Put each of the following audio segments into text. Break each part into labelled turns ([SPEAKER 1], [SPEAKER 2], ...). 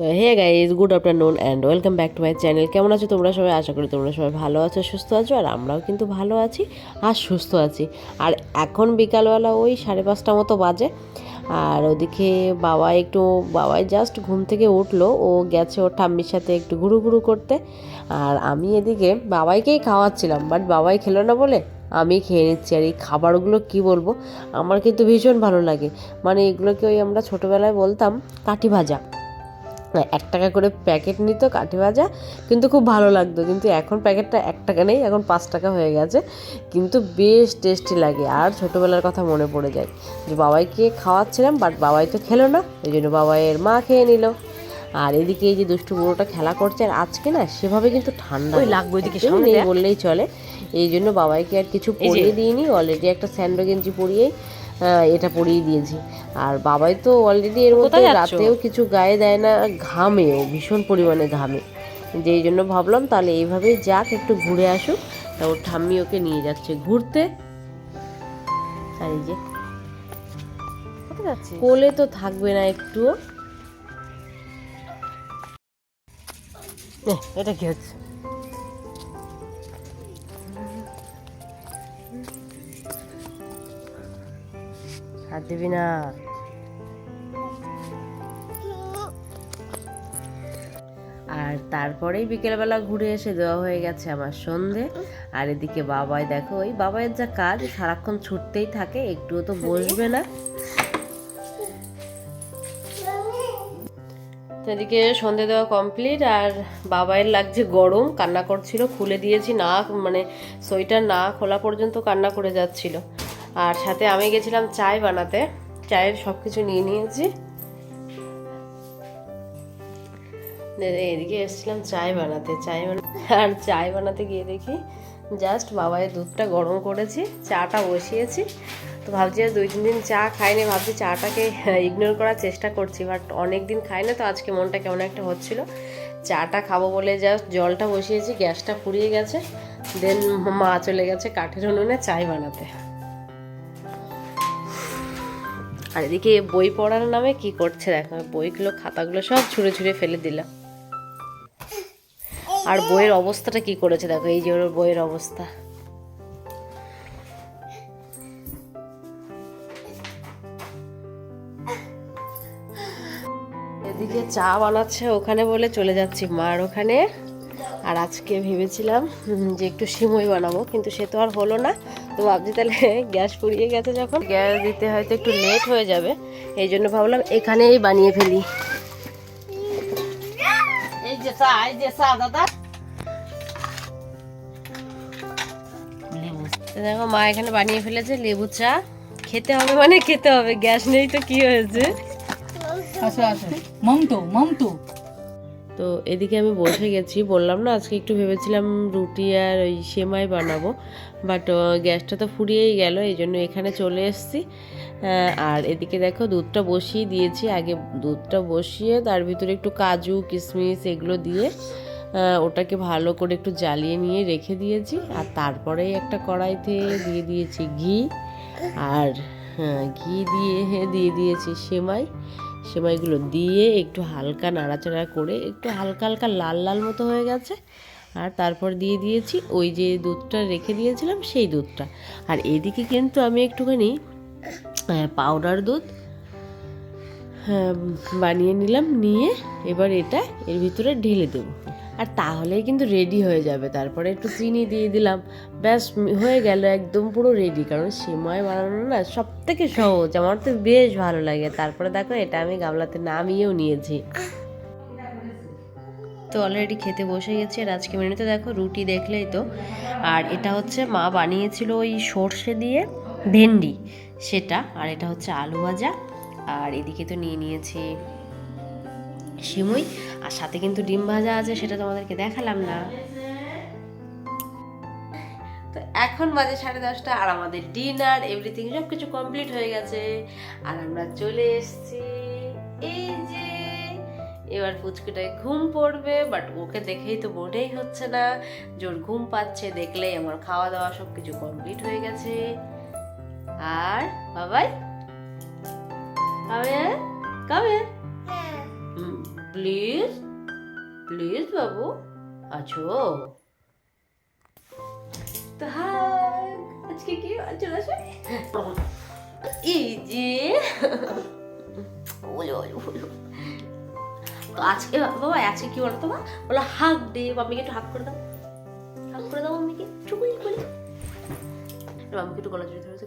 [SPEAKER 1] তো hey guys good afternoon and welcome back to my channel. কেমন আছো তোমরা সবাই? আশা করি তোমরা সবাই ভালো আছো, সুস্থ আছো, আর আমরাও কিন্তু ভালো আছি আর সুস্থ আছি। আর এখন বিকালবেলা ওই সাড়ে পাঁচটা মতো বাজে। আর ওদিকে বাবা একটু, বাবাই জাস্ট ঘুম থেকে উঠল, ও গেছে ওর ঠাম্মির সাথে একটু ঘুরু ঘুরু করতে। আর আমি এদিকে বাবাইকেই খাওয়াচ্ছিলাম বাট বাবাই খেলো না বলে আমি খেয়ে নিচ্ছি। আর এই খাবারগুলো কি বলব? আমার কিন্তু ভীষণ ভালো লাগে। মানে এগুলোকে ওই আমরা ছোটোবেলায় বলতাম কাঠি ভাজা। এক টাকা করে প্যাকেট নিত কাঠি ভাজা কিন্তু খুব ভালো লাগতো। কিন্তু এখন প্যাকেটটা এক টাকা নেই এখন পাঁচ টাকা হয়ে গেছে। কিন্তু বেশ টেস্টি লাগে আর ছোটোবেলার কথা মনে পড়ে যায় যে বাবাইকে খাওয়াচ্ছিলাম বাট বাবাই তো খেলো না ওই জন্য বাবাইয়ের মা খেয়ে নিল। আর এদিকে এই যে দুষ্টু বুড়োটা খেলা করছে আর আজকে না সেভাবে কিন্তু ঠান্ডা
[SPEAKER 2] লাগবে ওইদিকে
[SPEAKER 1] নেই বললেই চলে। এই জন্য বাবাইকে আর কিছু পরিয়ে দিইনি অলরেডি একটা স্যান্ডো গেঞ্জি পরিয়েই এটা পরিয়ে দিয়েছি। আর বাবাই তো অলরেডি এর মধ্যে রাতেও কিছু গায়ে দেয় না ঘামেও ভীষণ পরিমাণে ঘামে। যেই জন্য ভাবলাম তাহলে এইভাবেই যাক একটু ঘুরে আসুক। তা ওর ঠাম্মি ওকে নিয়ে যাচ্ছে ঘুরতে। আর এই যে কোলে তো থাকবে না একটুও। এটা কি হচ্ছে? হাত দিবি না। আর তারপরেই বিকেলবেলা ঘুরে এসে দেওয়া হয়ে গেছে আমার সন্ধে। আর এদিকে বাবাই দেখো, ওই বাবাইয়ের যা কাজ, সারাক্ষণ ছুটতেই থাকে, একটুও তো বসবে না। এদিকে সন্ধে দেওয়া কমপ্লিট, আর বাবাইয়ের লাগছে গরম, কান্না করছিল, খুলে দিয়েছি না মানে সোয়েটার না খোলা পর্যন্ত কান্না করে যাচ্ছিল। আর সাথে আমি গেছিলাম চায় বানাতে। চায়ের সব কিছু নিয়ে নিয়েছি। এদিকে এসেছিলাম চায় বানাতে। চায় বানাতে আর চায় বানাতে গিয়ে দেখি জাস্ট বাবাইয়ের দুধটা গরম করেছি, চাটা বসিয়েছি। তো ভাবছি আর দুই তিন দিন চা খাইনি, ভাবছি চাটাকে ইগনোর করার চেষ্টা করছি বাট অনেক দিন খাই না তো আজকে মনটা কেমন একটা হচ্ছিল। চাটা খাব বলে জাস্ট জলটা বসিয়েছি, গ্যাসটা ফুরিয়ে গেছে। দেন মা চলে গেছে কাঠের উনুনে চাই বানাতে। আর এদিকে বই পড়ার নামে কি করছে দেখো বইগুলো, খাতাগুলো সব ছুঁড়ে ছুঁড়ে ফেলে দিলাম। আর বইয়ের অবস্থাটা কি করেছে দেখো, এই যে ওর বইয়ের অবস্থা। এদিকে চা বানাচ্ছে, ওখানে বলে চলে যাচ্ছি মার ওখানে। আর আজকে ভেবেছিলাম যে একটু সিমই বানাবো, কিন্তু সে তো আর হলো না। তো ভাবছি তাহলে গ্যাস পুড়িয়ে গেছে যখন। গ্যাস দিতে হয়তো একটু লেট হয়ে যাবে, এই জন্য ভাবলাম এখানেই বানিয়ে ফেলি। দেখো, মা এখানে বানিয়ে ফেলেছে লেবু চা। খেতে হবে মানে খেতে হবে, গ্যাস নেই তো কি হয়েছে?
[SPEAKER 2] আসো আসো। মমতো মমতো।
[SPEAKER 1] তো এদিকে আমি বসে গেছি। বললাম না আজকে একটু ভেবেছিলাম রুটি আর ওই সেমাই বানাবো বাট গ্যাসটা তো ফুরিয়েই গেল এই জন্য এখানে চলে এসেছি। আর এদিকে দেখো দুধটা বসিয়ে দিয়েছি। আগে দুধটা বসিয়ে তার ভিতরে একটু কাজু কিশমিশ এগুলো দিয়ে ওটাকে ভালো করে একটু জ্বালিয়ে নিয়ে রেখে দিয়েছি। আর তারপরেই একটা কড়াইতে দিয়ে দিয়েছি ঘি। আর হ্যাঁ, ঘি দিয়ে দিয়ে দিয়েছি সেমাই। সেমাইগুলো দিয়ে একটু হালকা নাড়াচাড়া করে একটু হালকা হালকা লাল লাল মতো হয়ে গেছে। আর তারপর দিয়ে দিয়েছি ওই যে দুধটা রেখে দিয়েছিলাম সেই দুধটা। আর এদিকে কিন্তু আমি একটুখানি পাউডার দুধ হ্যাঁ, বানিয়ে নিলাম নিয়ে এবার এটা এর ভিতরে ঢেলে দেবো। আর তাহলেই কিন্তু রেডি হয়ে যাবে। তারপরে একটু চিনি দিয়ে দিলাম। ব্যাস, হয়ে গেল একদম পুরো রেডি কারণ সিমাই বানানো না সব থেকে সহজ। আমার তো বেশ ভালো লাগে। তারপরে দেখো, এটা আমি গামলাতে নামিয়েও নিয়েছি। তো অলরেডি খেতে বসে গেছি। আর আজকে মেনুতে দেখো, রুটি দেখলেই তো। আর এটা হচ্ছে মা বানিয়েছিল ওই সর্ষে দিয়ে ভেন্ডি, সেটা। আর এটা হচ্ছে আলু ভাজা। আর এদিকে তো নিয়ে নিয়েছি সিমুই আর সাথে কিন্তু ডিম ভাজা আছে, সেটা তোমাদেরকে দেখালাম না। তো এখন বাজে সাড়ে দশটা, আর আমাদের ডিনার এভরিথিং সব কিছু কমপ্লিট হয়ে গেছে। আর আমরা চলে এসেছি। এই যে, এবার পুচকুটায় ঘুম পড়বে বাট ওকে দেখেই তো মোটেই হচ্ছে না। জোর ঘুম পাচ্ছে, দেখলেই আমার খাওয়া দাওয়া সব কিছু কমপ্লিট হয়ে গেছে। আর, বাবাই? কবে কবে প্লিজ প্লিজ বাবু, আছো? তো আজকে কি চলে আসে এই যে তো আজকে বাবা আজকে কি বলো তোমার বলো হাক দে মাম্মিকে একটু হাক করে দাও। হাক করে দাও মাম্মিকে চুকুই বলে মাম্মিকে একটু গলা জড়িয়ে ধরেছে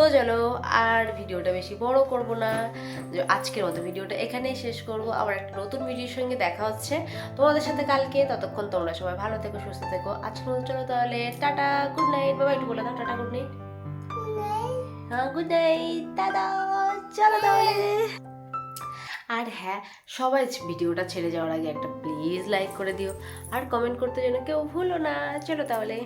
[SPEAKER 1] তো চলো আর ভিডিওটা বেশি বড় করব না। আজকের মতো ভিডিওটা এখানেই শেষ করব। আবার একটা নতুন ভিডিওর সঙ্গে দেখা হচ্ছে। তোমাদের সাথে কালকে, ততক্ষণ তোমরা সবাই ভালো থেকো, সুস্থ থেকো। আজকের মতো চলো তাহলে, টাটা গুড নাইট বাবা, একটু বলে দাও, টাটা গুড নাইট হ্যাঁ গুড নাইট দাদা চলো তাহলে। আর হ্যাঁ সবাই ভিডিওটা ছেড়ে যাওয়ার আগে একটা প্লিজ লাইক করে দিও। আর কমেন্ট করতে যেন কেউ ভুলো না। চলো তাহলে।